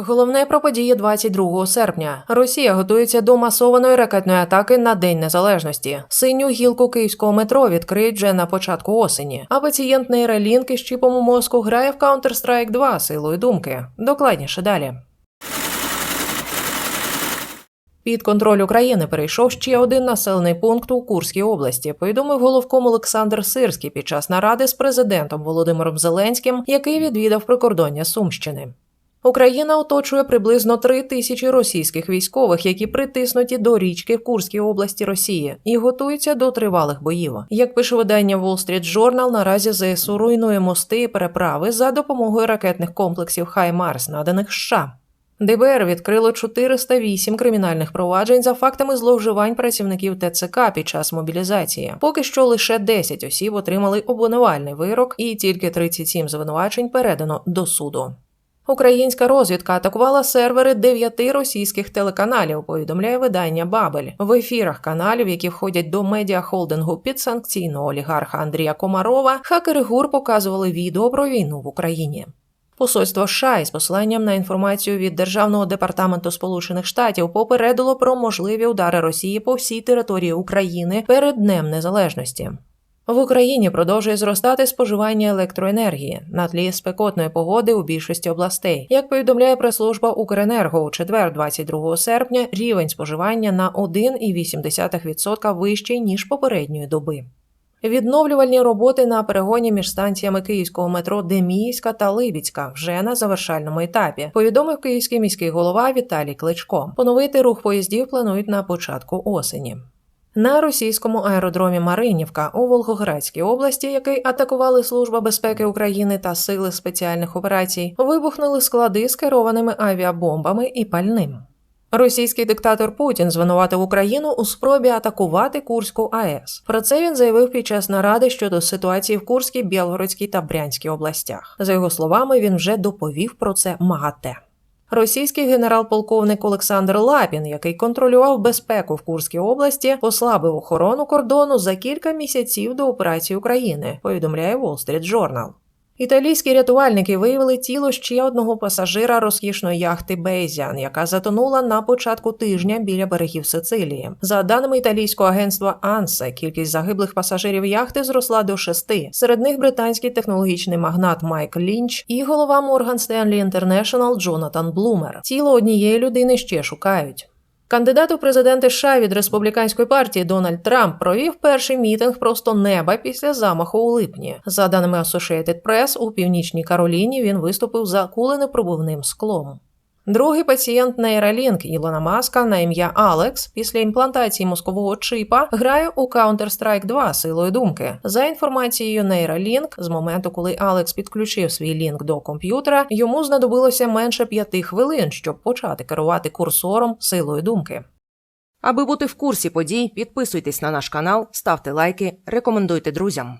Головне про події 22 серпня. Росія готується до масованої ракетної атаки на День Незалежності. Синю гілку київського метро відкриють вже на початку осені. А пацієнт нейролінки з чіпом у мозку грає в Counter-Strike 2 силою думки. Докладніше далі. Під контроль України перейшов ще один населений пункт у Курській області. Повідомив головком Олександр Сирський під час наради з президентом Володимиром Зеленським, який відвідав прикордоння Сумщини. Україна оточує приблизно три тисячі російських військових, які притиснуті до річки в Курській області Росії, і готуються до тривалих боїв. Як пише видання Wall Street Journal, наразі ЗСУ руйнує мости і переправи за допомогою ракетних комплексів Хаймарс, наданих США. ДБР відкрило 408 кримінальних проваджень за фактами зловживань працівників ТЦК під час мобілізації. Поки що лише 10 осіб отримали обвинувальний вирок, і тільки 37 звинувачень передано до суду. Українська розвідка атакувала сервери дев'яти російських телеканалів. Повідомляє видання Бабель в ефірах каналів, які входять до медіахолдингу підсанкційного олігарха Андрія Комарова. Хакери ГУР показували відео про війну в Україні. Посольство США із посиланням на інформацію від Державного департаменту Сполучених Штатів попередило про можливі удари Росії по всій території України перед Днем Незалежності. В Україні продовжує зростати споживання електроенергії на тлі спекотної погоди у більшості областей. Як повідомляє прес-служба Укренерго, у четвер, 22 серпня, рівень споживання на 1,8% вищий ніж попередньої доби. Відновлювальні роботи на перегоні між станціями київського метро Деміївська та Либіцька вже на завершальному етапі. Повідомив київський міський голова Віталій Кличко. Поновити рух поїздів планують на початку осені. На російському аеродромі Маринівка у Волгоградській області, який атакували Служба безпеки України та сили спеціальних операцій, вибухнули склади з керованими авіабомбами і пальним. Російський диктатор Путін звинуватив Україну у спробі атакувати Курську АЕС. Про це він заявив під час наради щодо ситуації в Курській, Білгородській та Брянській областях. За його словами, він вже доповів про це МАГАТЕ. Російський генерал-полковник Олександр Лапін, який контролював безпеку в Курській області, послабив охорону кордону за кілька місяців до операції України. Повідомляє Wall Street Journal. Італійські рятувальники виявили тіло ще одного пасажира розкішної яхти Бейзян, яка затонула на початку тижня біля берегів Сицилії. За даними італійського агентства Ансе, кількість загиблих пасажирів яхти зросла до шести. Серед них британський технологічний магнат Майк Лінч і голова Морган Стенлі Інтернешнл Джонатан Блумер. Тіло однієї людини ще шукають. Кандидат у президенти США від республіканської партії Дональд Трамп провів перший мітинг просто неба після замаху у липні. За даними Associated Press, у північній Кароліні він виступив за куленепробувним склом. Другий пацієнт нейролінк Ілона Маска на ім'я Алекс після імплантації мозкового чипа грає у Counter-Strike 2 силою думки. За інформацією Neuralink, з моменту, коли Алекс підключив свій лінк до комп'ютера, йому знадобилося менше п'яти хвилин, щоб почати керувати курсором силою думки. Аби бути в курсі подій, підписуйтесь на наш канал, ставте лайки, рекомендуйте друзям.